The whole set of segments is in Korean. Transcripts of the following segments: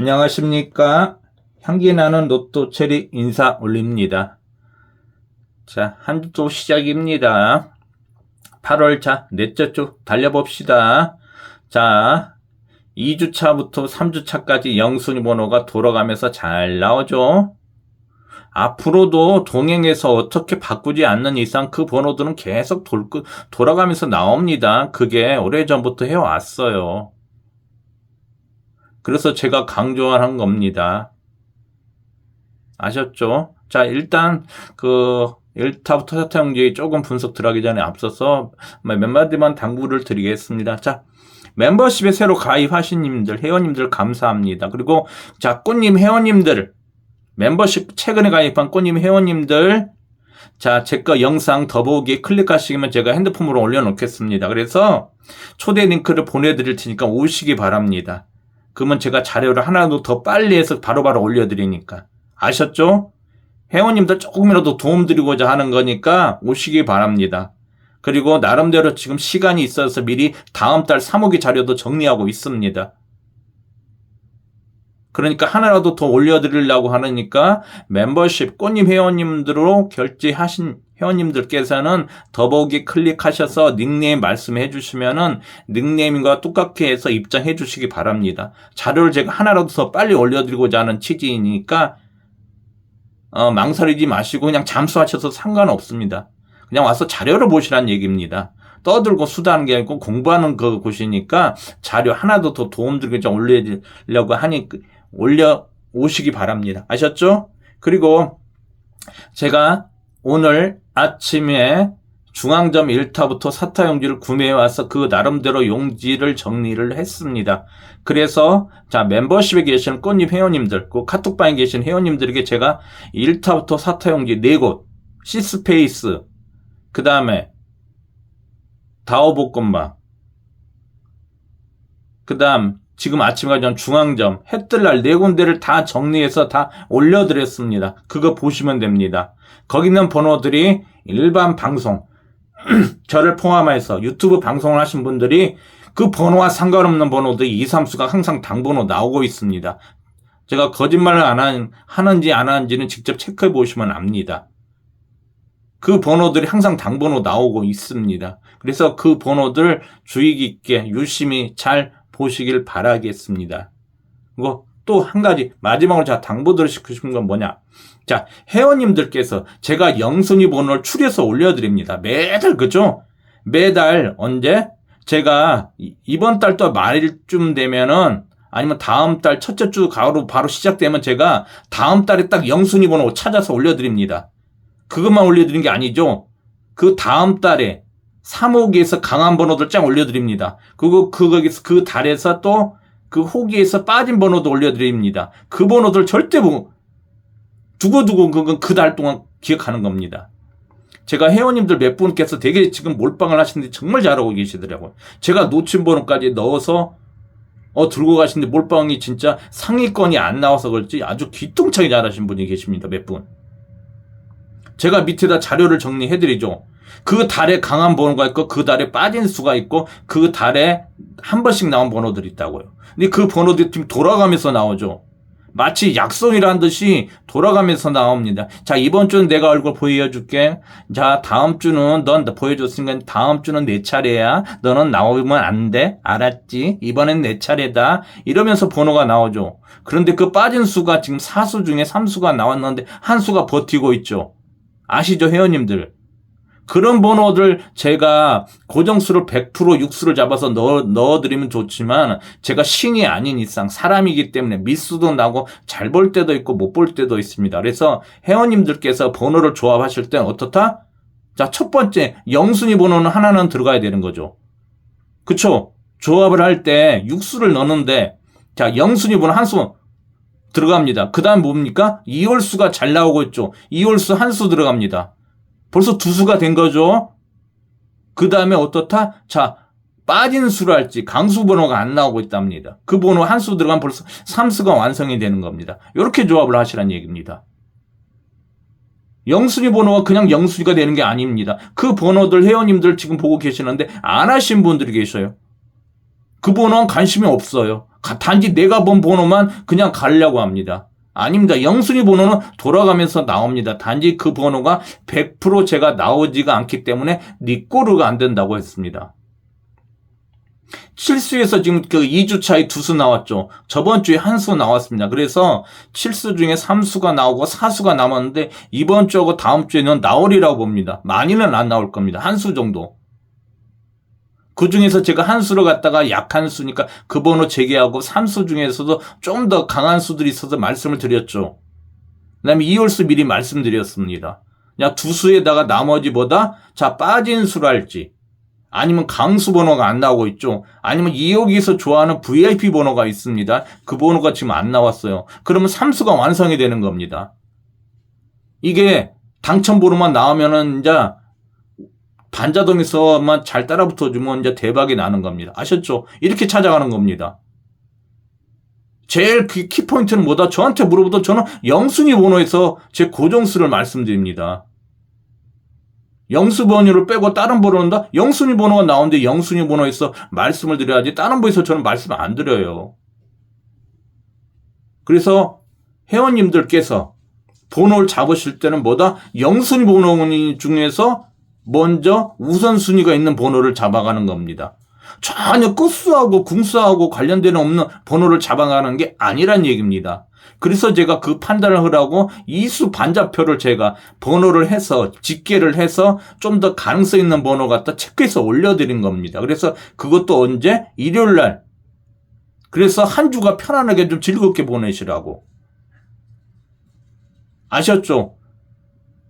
안녕하십니까. 향기 나는 로또 체리 인사 올립니다. 자, 한주또 시작입니다. 8월 자, 넷째 주 달려봅시다. 자, 2주차부터 3주차까지 영순위 번호가 돌아가면서 잘 나오죠. 앞으로도 동행해서 어떻게 바꾸지 않는 이상 그 번호들은 계속 돌, 돌아가면서 나옵니다. 그게 오래전부터 해왔어요. 그래서 제가 강조한 겁니다. 아셨죠? 자, 일단 그 1타부터 4타 형제 조금 분석 들어가기 전에 앞서서 몇 마디만 당부를 드리겠습니다. 자, 멤버십에 새로 가입하신 님들, 회원님들 감사합니다. 그리고 자, 꽃님 회원님들, 멤버십 최근에 가입한 꽃님 회원님들, 자, 제 거 영상 더보기 클릭하시면 제가 핸드폰으로 올려놓겠습니다. 그래서 초대 링크를 보내드릴 테니까 오시기 바랍니다. 그러면 제가 자료를 하나도 더 빨리 해서 바로 바로 올려드리니까. 아셨죠? 회원님들 조금이라도 도움 드리고자 하는 거니까 오시기 바랍니다. 그리고 나름대로 지금 시간이 있어서 미리 다음 달 3호기 자료도 정리하고 있습니다. 그러니까 하나라도 더 올려드리려고 하니까 멤버십 꽃님 회원님들로 결제하신 회원님들께서는 더보기 클릭하셔서 닉네임 말씀해 주시면은 닉네임과 똑같게 해서 입장해 주시기 바랍니다. 자료를 제가 하나라도 더 빨리 올려드리고자 하는 취지이니까 어, 망설이지 마시고 그냥 잠수하셔서 상관없습니다. 그냥 와서 자료를 보시란 얘기입니다. 떠들고 수다하는 게 아니고 공부하는 그 곳이니까 자료 하나도 더 도움드리게 좀 올리려고 하니 올려 오시기 바랍니다. 아셨죠? 그리고 제가 오늘 아침에 중앙점 1타부터 4타 용지를 구매해 와서 그 나름대로 용지를 정리를 했습니다. 그래서 자 멤버십에 계시는 꽃잎 회원님들, 그 카톡방에 계신 회원님들에게 제가 1타부터 4타 용지 4곳, 시스페이스, 그 다음에 다오볶음밥, 그 다음 지금 아침까지 전 중앙점, 해뜰날 네 군데를 다 정리해서 다 올려드렸습니다. 그거 보시면 됩니다. 거기 있는 번호들이 일반 방송, 저를 포함해서 유튜브 방송을 하신 분들이 그 번호와 상관없는 번호들 2, 3수가 항상 당번호 나오고 있습니다. 제가 거짓말을 안 한, 하는지 안 하는지는 직접 체크해 보시면 압니다. 그 번호들이 항상 당번호 나오고 있습니다. 그래서 그 번호들 주의 깊게 유심히 잘 보시길 바라겠습니다. 그리고 또 한 가지 마지막으로 제가 당부드리고 싶은 건 뭐냐? 자 회원님들께서 제가 영순위 번호를 추려서 올려드립니다. 매달 그죠? 매달 언제? 제가 이번 달 또 말일쯤 되면은 아니면 다음 달 첫째 주 가로 바로 시작되면 제가 다음 달에 딱 영순위 번호 찾아서 올려드립니다. 그것만 올려드린 게 아니죠. 그 다음 달에 3호기에서 강한 번호들 쫙 올려드립니다. 그리고 그 거기서 그 달에서 또 그 호기에서 빠진 번호도 올려드립니다. 그 번호들 절대 뭐 두고두고 그건 그 달 동안 기억하는 겁니다. 제가 회원님들 몇 분께서 되게 지금 몰빵을 하시는데 정말 잘하고 계시더라고요. 제가 놓친 번호까지 넣어서 어 들고 가시는데 몰빵이 진짜 상위권이 안 나와서 그렇지 아주 기똥차게 잘하신 분이 계십니다. 몇 분. 제가 밑에다 자료를 정리해드리죠. 그 달에 강한 번호가 있고 그 달에 빠진 수가 있고 그 달에 한 번씩 나온 번호들이 있다고요. 근데 그 번호들이 지금 돌아가면서 나오죠. 마치 약속이란 듯이 돌아가면서 나옵니다. 자, 이번 주는 내가 얼굴 보여줄게. 자, 다음 주는 넌 보여줬으니까 다음 주는 내 차례야. 너는 나오면 안 돼. 알았지? 이번엔 내 차례다. 이러면서 번호가 나오죠. 그런데 그 빠진 수가 지금 4수 중에 3수가 나왔는데 한 수가 버티고 있죠. 아시죠, 회원님들? 그런 번호들 제가 고정수를 100% 육수를 잡아서 넣어, 넣어드리면 좋지만 제가 신이 아닌 이상 사람이기 때문에 미수도 나고 잘 볼 때도 있고 못 볼 때도 있습니다. 그래서 회원님들께서 번호를 조합하실 땐 어떻다? 자, 첫 번째, 영순위 번호는 하나는 들어가야 되는 거죠. 그쵸? 조합을 할 때 육수를 넣는데, 자, 영순위 번호 한 수 들어갑니다. 그 다음 뭡니까? 이월수가 잘 나오고 있죠. 이월수 한 수 들어갑니다. 벌써 두 수가 된 거죠. 그 다음에 어떻다? 자, 빠진 수를 할지 강수 번호가 안 나오고 있답니다. 그 번호 한 수 들어가면 벌써 3수가 완성이 되는 겁니다. 이렇게 조합을 하시란 얘기입니다. 영순위 번호가 그냥 영순위가 되는 게 아닙니다. 그 번호들 회원님들 지금 보고 계시는데 안 하신 분들이 계셔요. 그 번호는 관심이 없어요. 가- 단지 내가 본 번호만 그냥 가려고 합니다. 아닙니다. 영순위 번호는 돌아가면서 나옵니다. 단지 그 번호가 100% 제가 나오지가 않기 때문에 니꼬르가 안 된다고 했습니다. 칠수에서 지금 그 2주 차에 두수 나왔죠. 저번 주에 한 수 나왔습니다. 그래서 칠수 중에 3수가 나오고 4수가 남았는데 이번 주하고 다음 주에는 나오리라고 봅니다. 많이는 안 나올 겁니다. 한 수 정도. 그 중에서 제가 한 수로 갔다가 약한 수니까 그 번호 재개하고 3수 중에서도 좀 더 강한 수들이 있어서 말씀을 드렸죠. 그 다음에 이홀수 미리 말씀드렸습니다. 그냥 두 수에다가 나머지보다 자 빠진 수랄지 아니면 강수 번호가 안 나오고 있죠. 아니면 이호기에서 좋아하는 VIP 번호가 있습니다. 그 번호가 지금 안 나왔어요. 그러면 3수가 완성이 되는 겁니다. 이게 당첨 번호만 나오면은 이제 반자동에서만 잘 따라 붙어주면 이제 대박이 나는 겁니다. 아셨죠? 이렇게 찾아가는 겁니다. 제일 그 키포인트는 뭐다? 저한테 물어보던 저는 영순위 번호에서 제 고정수를 말씀드립니다. 영수 번호를 빼고 다른 번호는 다 영순위 번호가 나오는데 영순위 번호에서 말씀을 드려야지 다른 번호에서 저는 말씀 안 드려요. 그래서 회원님들께서 번호를 잡으실 때는 뭐다? 영순위 번호 중에서 먼저 우선순위가 있는 번호를 잡아가는 겁니다. 전혀 끝수하고 궁수하고 관련되는 없는 번호를 잡아가는 게 아니란 얘기입니다. 그래서 제가 그 판단을 하라고 이수 반자표를 제가 번호를 해서 집계를 해서 좀 더 가능성 있는 번호 갖다 체크해서 올려드린 겁니다. 그래서 그것도 언제? 일요일 날. 그래서 한 주가 편안하게 좀 즐겁게 보내시라고. 아셨죠?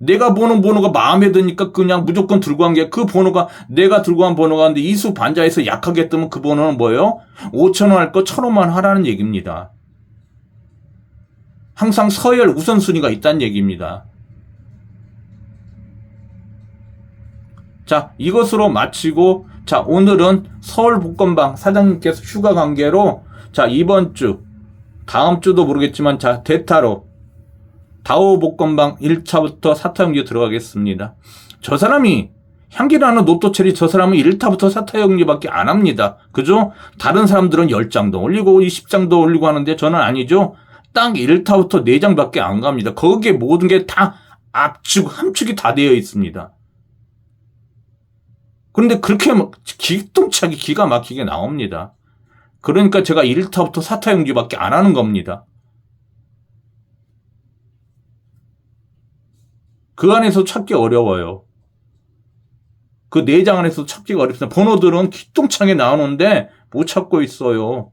내가 보는 번호가 마음에 드니까 그냥 무조건 들고 간 게 그 번호가 내가 들고 간 번호가 근데 이수 반자에서 약하게 뜨면 그 번호는 뭐예요? 5천원 할거 1천원만 하라는 얘기입니다. 항상 서열 우선순위가 있다는 얘기입니다. 자, 이것으로 마치고, 자, 오늘은 서울복권방 사장님께서 휴가 관계로, 자, 이번 주, 다음 주도 모르겠지만, 자, 대타로, 다오복권방 1차부터 4타 연기 들어가겠습니다. 저 사람이, 향기라는 노또체리 저 사람은 1타부터 4타 연기밖에 안 합니다. 그죠? 다른 사람들은 10장도 올리고 20장도 올리고 하는데 저는 아니죠. 딱 1타부터 4장밖에 안 갑니다. 거기에 모든 게 다 압축, 함축이 다 되어 있습니다. 그런데 그렇게 막 기똥차게 기가 막히게 나옵니다. 그러니까 제가 1타부터 4타 연기밖에 안 하는 겁니다. 그 안에서 찾기 어려워요. 그 4장 안에서 찾기가 어렵습니다. 번호들은 기똥차게 나오는데 못 찾고 있어요.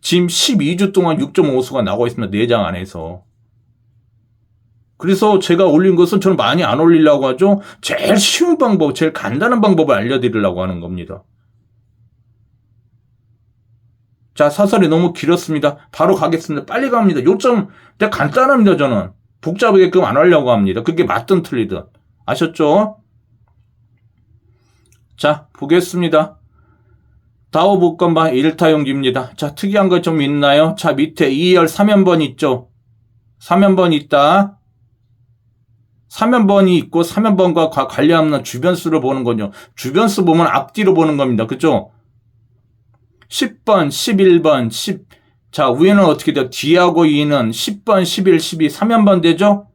지금 12주 동안 6.5수가 나오고 있습니다. 4장 안에서. 그래서 제가 올린 것은 저는 많이 안 올리려고 하죠. 제일 쉬운 방법, 제일 간단한 방법을 알려드리려고 하는 겁니다. 자, 사설이 너무 길었습니다. 바로 가겠습니다. 빨리 갑니다. 요점 되게 간단합니다, 저는. 복잡하게끔 안 하려고 합니다. 그게 맞든 틀리든. 아셨죠? 자, 보겠습니다. 다오 복권방 1타용기입니다. 자, 특이한 거 좀 있나요? 자, 밑에 2열 3연번 있죠? 3연번 있다. 3연번이 있고 3연번과 관련없는 주변수를 보는 거죠. 주변수 보면 앞뒤로 보는 겁니다. 그죠? 10번, 11번, 10. 자, 위에는 어떻게 돼요? D하고 E는 10번, 11, 12, 3연번 되죠?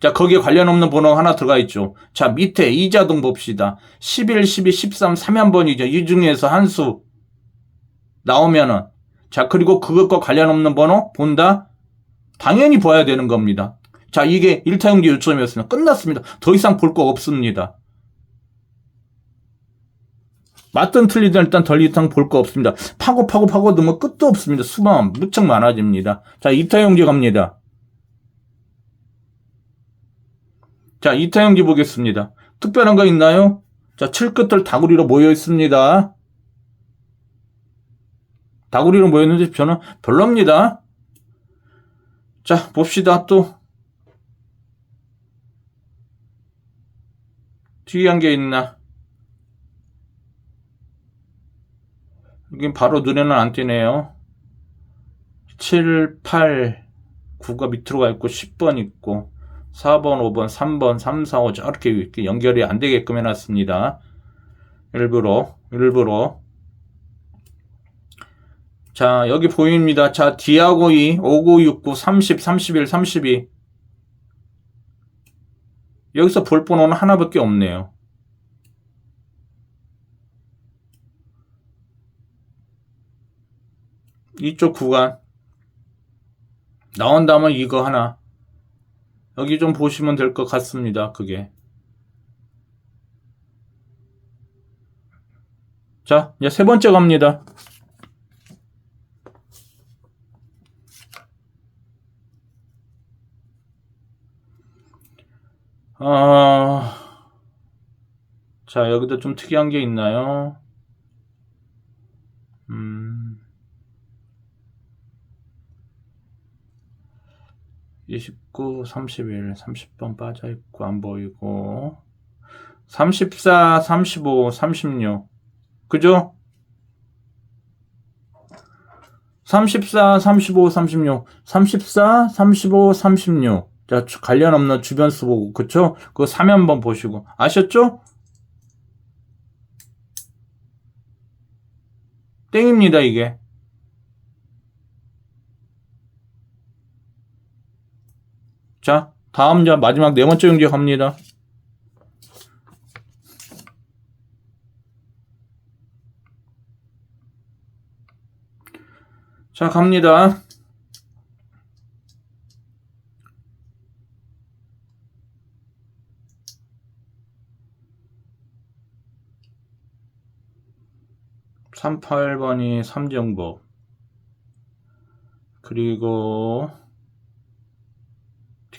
자, 거기에 관련 없는 번호 하나 들어가 있죠. 자, 밑에 이자동 봅시다. 11, 12, 13, 3연번이죠. 이 중에서 한 수 나오면은. 자, 그리고 그것과 관련 없는 번호 본다? 당연히 봐야 되는 겁니다. 자, 이게 1타 용기 요점이었습니다. 끝났습니다. 더 이상 볼 거 없습니다. 맞든 틀리든 일단 덜 이상 볼 거 없습니다. 파고 파고 파고 넣으면 끝도 없습니다. 수만 무척 많아집니다. 자, 2타용기 갑니다. 자, 2타용기 보겠습니다. 특별한 거 있나요? 자, 7끝을 다구리로 모여 있습니다. 다구리로 모였는데 저는 별로입니다. 자, 봅시다, 또. 특이한 게 있나? 여긴 바로 눈에는 안 띄네요. 7, 8, 9가 밑으로 가 있고 10번 있고 4번, 5번, 3번, 3, 4, 5 저렇게 이렇게 연결이 안 되게끔 해놨습니다. 일부러, 일부러. 자, 여기 보입니다. 자, D하고 E, 5969, 30, 31, 32. 여기서 볼 번호는 하나밖에 없네요. 이쪽 구간. 나온다면 이거 하나. 여기 좀 보시면 될 것 같습니다. 그게. 자, 이제 세 번째 갑니다. 어, 자, 여기도 좀 특이한 게 있나요? 음, 29, 31, 30번 빠져있고, 안 보이고, 34, 35, 36. 그죠? 34, 35, 36. 34, 35, 36. 자, 주- 관련 없는 주변 수 보고, 그쵸? 그거 3연번 보시고. 아셨죠? 땡입니다, 이게. 자, 다음 자 마지막 네 번째 용지 갑니다. 자, 갑니다. 삼팔번이 삼정복. 그리고,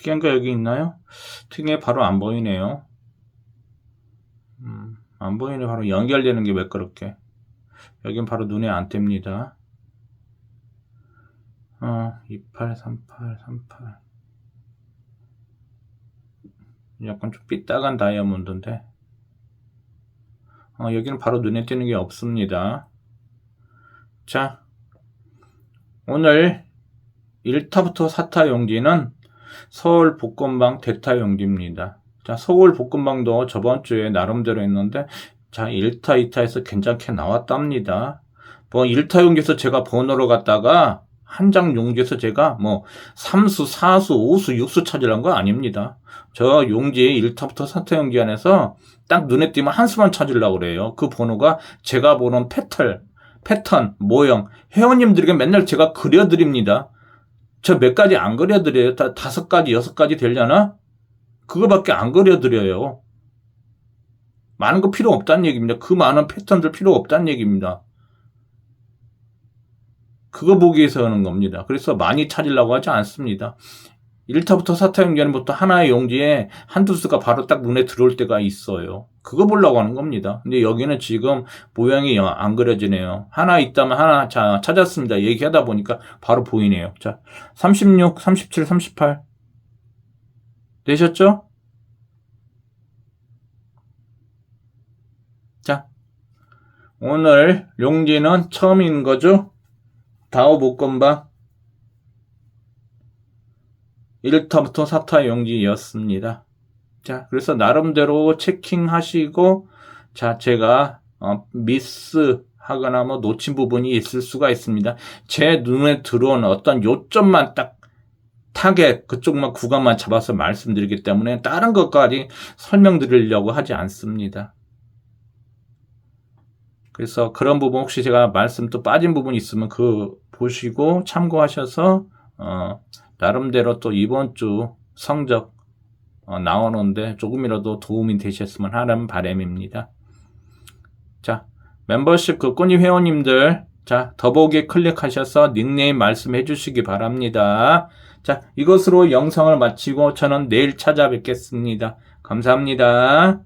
특이한 거 여기 있나요? 특이해 바로 안 보이네요. 음, 안 보이네. 바로 연결되는 게 왜 그렇게. 여긴 바로 눈에 안 띕니다. 어, 28, 38, 38. 약간 좀 삐딱한 다이아몬드인데. 어, 여기는 바로 눈에 띄는 게 없습니다. 자, 오늘 1타부터 4타 용지는 서울 복권방 대타 용지입니다. 자, 서울 복권방도 저번 주에 나름대로 했는데, 자, 1타, 2타에서 괜찮게 나왔답니다. 뭐, 1타 용지에서 제가 번호로 갔다가, 한 장 용지에서 제가 뭐, 3수, 4수, 5수, 6수 찾으란 거 아닙니다. 저 용지 1타부터 4타 용지 안에서 딱 눈에 띄면 한 수만 찾으려고 그래요. 그 번호가 제가 보는 패턴, 패턴, 모형, 회원님들에게 맨날 제가 그려드립니다. 저 몇 가지 안 그려드려요. 다 다섯 가지, 여섯 가지 되려나? 그거밖에 안 그려드려요. 많은 거 필요 없다는 얘기입니다. 그 많은 패턴들 필요 없다는 얘기입니다. 그거 보기 위해서 하는 겁니다. 그래서 많이 찾으려고 하지 않습니다. 1타부터 4타 연기하는 부터 하나의 용지에 한두 수가 바로 딱 눈에 들어올 때가 있어요. 그거 보려고 하는 겁니다. 근데 여기는 지금 모양이 영- 안 그려지네요. 하나 있다면 하나, 자, 찾았습니다. 얘기하다 보니까 바로 보이네요. 자, 36, 37, 38. 되셨죠? 자, 오늘 용지는 처음인 거죠? 다오 복권방 1타부터 4타 용지였습니다. 자, 그래서 나름대로 체킹하시고, 자, 제가, 어, 미스 하거나 뭐 놓친 부분이 있을 수가 있습니다. 제 눈에 들어온 어떤 요점만 딱 타겟, 그쪽만 구간만 잡아서 말씀드리기 때문에 다른 것까지 설명드리려고 하지 않습니다. 그래서 그런 부분 혹시 제가 말씀 또 빠진 부분 있으면 그 보시고 참고하셔서, 어, 나름대로 또 이번 주 성적 어, 나오는데 조금이라도 도움이 되셨으면 하는 바람입니다. 자, 멤버십 그 꽃잎 회원님들, 자, 더보기에 클릭하셔서 닉네임 말씀해 주시기 바랍니다. 자, 이것으로 영상을 마치고 저는 내일 찾아뵙겠습니다. 감사합니다.